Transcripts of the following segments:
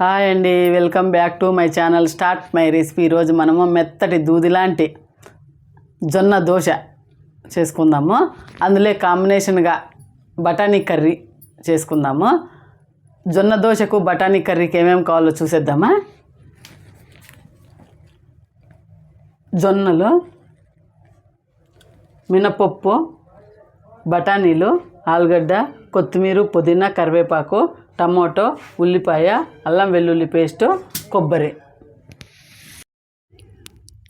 Hi అండి welcome back to my channel start my recipe. ఈరోజు మనము మెత్తటి దూది లాంటి జొన్న దోశ చేసుకుందాము. అందులో కాంబినేషన్గా బఠానీ కర్రీ చేసుకుందాము. జొన్న దోశకు బఠానీ కర్రీకి ఏమేమి కావాలో చూసేద్దామా? జొన్నలు మినపప్పు బఠానీలు ఆలుగడ్డ కొత్తిమీర పుదీనా కరివేపాకు టమాటో ఉల్లిపాయ అల్లం వెల్లుల్లి పేస్టు కొబ్బరి.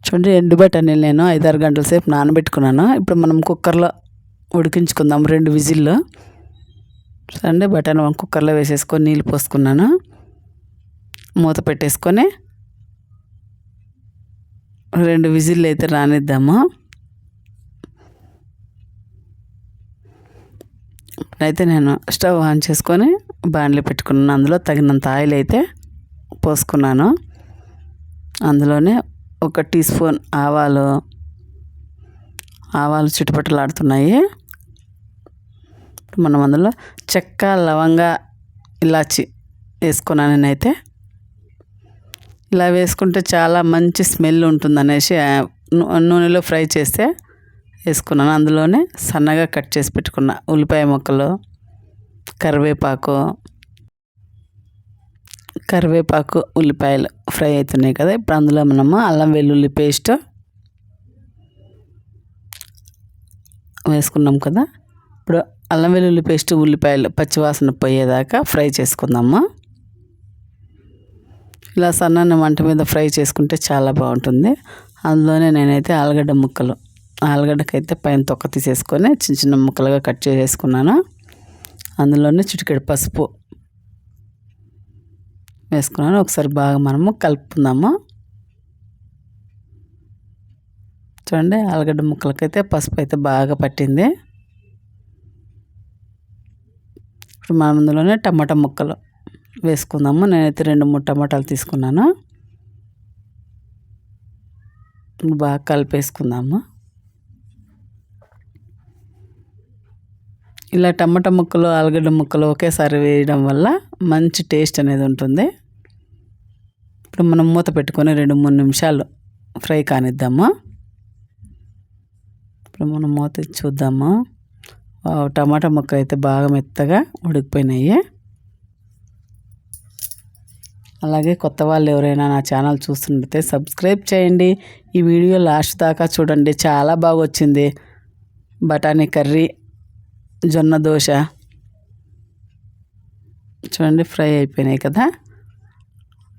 చూడండి ఎండు బఠానీలు నేను ఐదారు గంటల సేపు నానబెట్టుకున్నాను. ఇప్పుడు మనం కుక్కర్లో ఉడికించుకుందాం. రెండు విజిల్లో. సండే బఠానీ కుక్కర్లో వేసేసుకొని నీళ్ళు పోసుకున్నాను. మూత పెట్టేసుకొని రెండు విజిల్లు అయితే రానిద్దాము. అయితే నేను స్టవ్ ఆన్ చేసుకొని బాండ్లు పెట్టుకున్నాను. అందులో తగినంత ఆయిల్ అయితే పోసుకున్నాను. అందులోనే ఒక టీ స్పూన్ ఆవాలు ఆవాలు చుట్టుపట్టలాడుతున్నాయి మనం అందులో చెక్క లవంగ ఇలాచి వేసుకున్నాను నేనైతే. ఇలా వేసుకుంటే చాలా మంచి స్మెల్ ఉంటుంది అనేసి నూనెలో ఫ్రై చేస్తే వేసుకున్నాను. అందులోనే సన్నగా కట్ చేసి పెట్టుకున్న ఉల్లిపాయ ముక్కలు కరివేపాకు కరివేపాకు ఉల్లిపాయలు ఫ్రై అవుతున్నాయి కదా. ఇప్పుడు అందులో మనము అల్లం వెల్లుల్లి పేస్ట్ వేసుకున్నాం కదా. ఇప్పుడు అల్లం వెల్లుల్లి పేస్ట్ ఉల్లిపాయలు పచ్చివాసన పోయేదాకా ఫ్రై చేసుకుందాము. ఇలా సన్నని మంట మీద ఫ్రై చేసుకుంటే చాలా బాగుంటుంది. అందులోనే నేనైతే ఆలుగడ్డ ముక్కలు ఆలుగడ్డకైతే పైన తొక్క తీసేసుకొని చిన్న చిన్న ముక్కలుగా కట్ చేసేసుకున్నాను. అందులోనే చిటికెడు పసుపు వేసుకున్నాను. ఒకసారి బాగా మనము కలుపుకుందాము. చూడండి ఆలుగడ్డ ముక్కలకైతే పసుపు అయితే బాగా పట్టింది. ఇప్పుడు మనం అందులోనే టమాటా ముక్కలు వేసుకుందాము. నేనైతే రెండు మూడు టమాటాలు తీసుకున్నాను. బాగా కలిపేసుకుందాము. ఇలా టమాటా ముక్కలు ఆలుగడ్డ ముక్కలు ఒకేసారి వేయడం వల్ల మంచి టేస్ట్ అనేది ఉంటుంది. ఇప్పుడు మనం మూత పెట్టుకొని రెండు మూడు నిమిషాలు ఫ్రై కానిద్దాము? ఇప్పుడు మనం మూత చూద్దాము? టమాటా ముక్కలు అయితే బాగా మెత్తగా ఉడికిపోయినాయి. అలాగే కొత్త వాళ్ళు ఎవరైనా నా ఛానల్ చూస్తుంటే సబ్స్క్రైబ్ చేయండి. ఈ వీడియో లాస్ట్ దాకా చూడండి. చాలా బాగా వచ్చింది. బఠానీ కర్రీ జొన్న దోశ. చూడండి ఫ్రై అయిపోయినాయి కదా.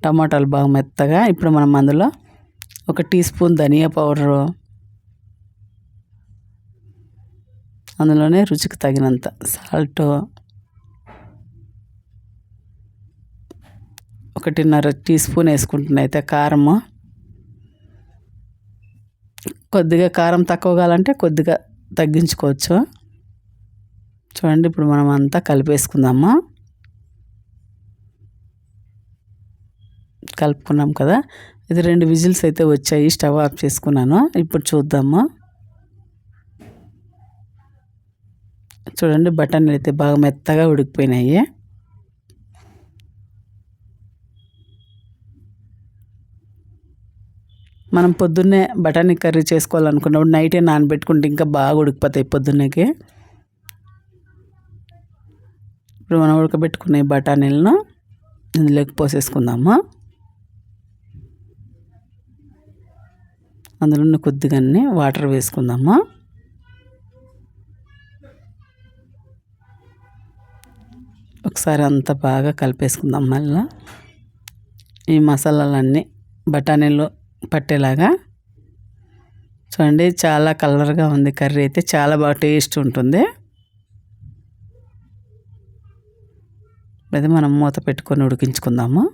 టమాటాలు బాగా మెత్తగా ఇప్పుడు మనం అందులో ఒక టీ స్పూన్ ధనియా పౌడరు. అందులోనే రుచికి తగినంత సాల్ట్. ఒకటిన్నర టీ స్పూన్ వేసుకుంటున్నా అయితే కారము. కొద్దిగా కారం తక్కువ కావాలంటే కొద్దిగా తగ్గించుకోవచ్చు. చూడండి ఇప్పుడు మనం అంతా కలిపేసుకుందాము? కలుపుకున్నాం కదా? ఇది రెండు విజిల్స్ అయితే వచ్చాయి స్టవ్ ఆఫ్ చేసుకున్నాను. ఇప్పుడు చూద్దాము? చూడండి బటన్లు అయితే బాగా మెత్తగా ఉడికిపోయినాయి. మనం పొద్దున్నే బఠానీ కర్రీ చేసుకోవాలనుకున్నప్పుడు నైటే నానబెట్టుకుంటే ఇంకా బాగా ఉడికిపోతాయి పొద్దున్నకి. ఇప్పుడు మనం ఉడకబెట్టుకునే బఠానీలను ఇందులోకి పోసేసుకుందాము? అందులో కొద్దిగా వాటర్ వేసుకుందాము? ఒకసారి అంతా బాగా కలిపేసుకుందాం మళ్ళీ. ఈ మసాలాలన్నీ బఠానీలు పట్టేలాగా. చూడండి చాలా కలర్గా ఉంది కర్రీ అయితే చాలా బాగా టేస్ట్ ఉంటుంది. అది మనం మూత పెట్టుకొని ఉడికించుకుందాము.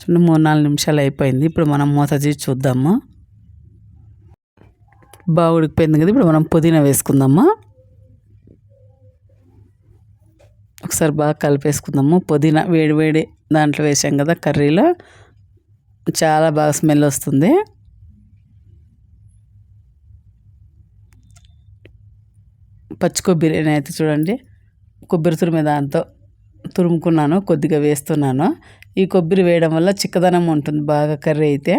చూడండి మూడు నాలుగు నిమిషాలు అయిపోయింది. ఇప్పుడు మనం మూత తీసి చూద్దాము. బాగా ఉడికిపోయింది కదా ఇప్పుడు మనం పుదీనా వేసుకుందాము? ఒకసారి బాగా కలిపేసుకుందాము. పుదీనా వేడి వేడి దాంట్లో వేసాం కదా కర్రీలో. చాలా బాగా స్మెల్ వస్తుంది. పచ్చి బిర్యానీ అయితే చూడండి. కొబ్బరి తురిమే దాంతో తురుముకున్నాను కొద్దిగా వేస్తున్నాను. ఈ కొబ్బరి వేయడం వల్ల చిక్కదనం ఉంటుంది బాగా కర్రీ అయితే.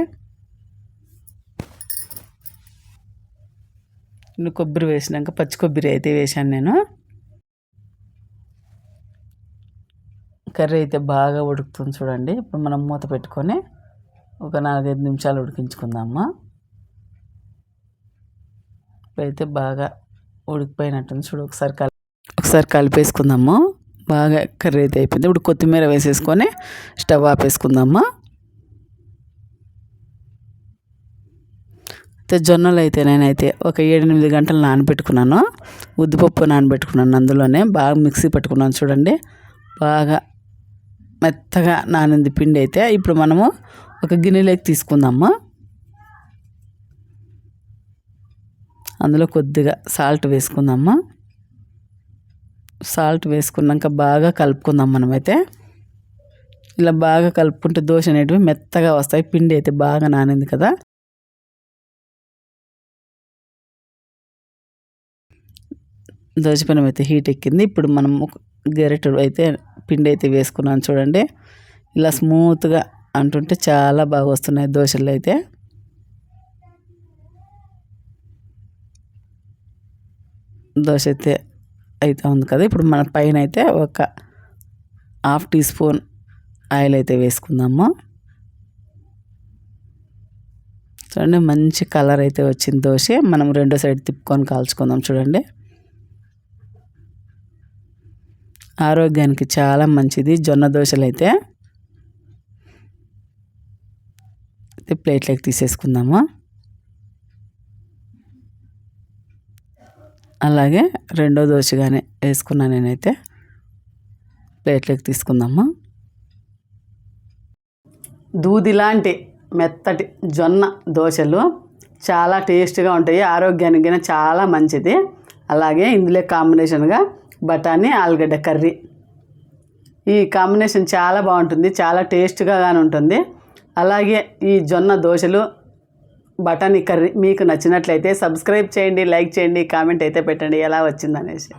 కొబ్బరి వేసినాక పచ్చి కొబ్బరి అయితే వేశాను నేను. కర్రీ అయితే బాగా ఉడుకుతుంది చూడండి. ఇప్పుడు మనం మూత పెట్టుకొని ఒక నాలుగైదు నిమిషాలు ఉడికించుకుందాము. ఇప్పుడైతే బాగా ఉడికిపోయినట్టుంది. చూడు ఒకసారి కలి ఒకసారి కలిపేసుకుందాము? బాగా కర్రీ అయితే అయిపోయింది. ఇప్పుడు కొత్తిమీర వేసేసుకొని స్టవ్ ఆపేసుకుందామా? అయితే జొన్నలు అయితే నేనైతే ఒక ఏడు ఎనిమిది గంటలు నానబెట్టుకున్నాను. ఉద్దిపప్పు నానబెట్టుకున్నాను అందులోనే. బాగా మిక్సీ పెట్టుకున్నాను చూడండి. బాగా మెత్తగా నానింది పిండి అయితే. ఇప్పుడు మనము ఒక గిన్నెలోకి తీసుకుందాము? అందులో కొద్దిగా సాల్ట్ వేసుకుందాము? సాల్ట్ వేసుకున్నాక బాగా కలుపుకుందాం మనమైతే. ఇలా బాగా కలుపుకుంటే దోశ అనేటివి మెత్తగా వస్తాయి. పిండి అయితే బాగా నానింది కదా. దోశపెనం అయితే హీట్ ఎక్కింది. ఇప్పుడు మనం గెరెట్ అయితే పిండి అయితే వేసుకున్నాను చూడండి. ఇలా స్మూత్గా అంటుంటే చాలా బాగా వస్తున్నాయి దోశలు అయితే. దోశ అయితే అయితే ఉంది కదా. ఇప్పుడు మన పైన అయితే ఒక హాఫ్ టీ స్పూన్ ఆయిల్ అయితే వేసుకుందాము. చూడండి మంచి కలర్ అయితే వచ్చింది దోశ. మనం రెండో సైడ్ తిప్పుకొని కాల్చుకుందాం చూడండి. ఆరోగ్యానికి చాలా మంచిది. జొన్న దోశలు అయితే ప్లేట్లోకి తీసేసుకుందాము. అలాగే రెండో దోశగానే వేసుకున్నా వేసుకున్నాను నేనైతే. ప్లేట్లోకి తీసుకుందాము? దూది లాంటి మెత్తటి జొన్న దోశలు చాలా టేస్ట్గా ఉంటాయి. ఆరోగ్యానికి చాలా మంచిది. అలాగే ఇందులో కాంబినేషన్గా బఠానీ ఆలుగడ్డ కర్రీ. ఈ కాంబినేషన్ చాలా బాగుంటుంది. చాలా టేస్ట్గా కానీ ఉంటుంది అలాగే ఈ జొన్న దోశలు బఠానీ కర్రీ మీకు నచ్చినట్లయితే సబ్స్క్రైబ్ చేయండి లైక్ చేయండి కామెంట్ అయితే పెట్టండి. ఎలా వచ్చిందనేసి.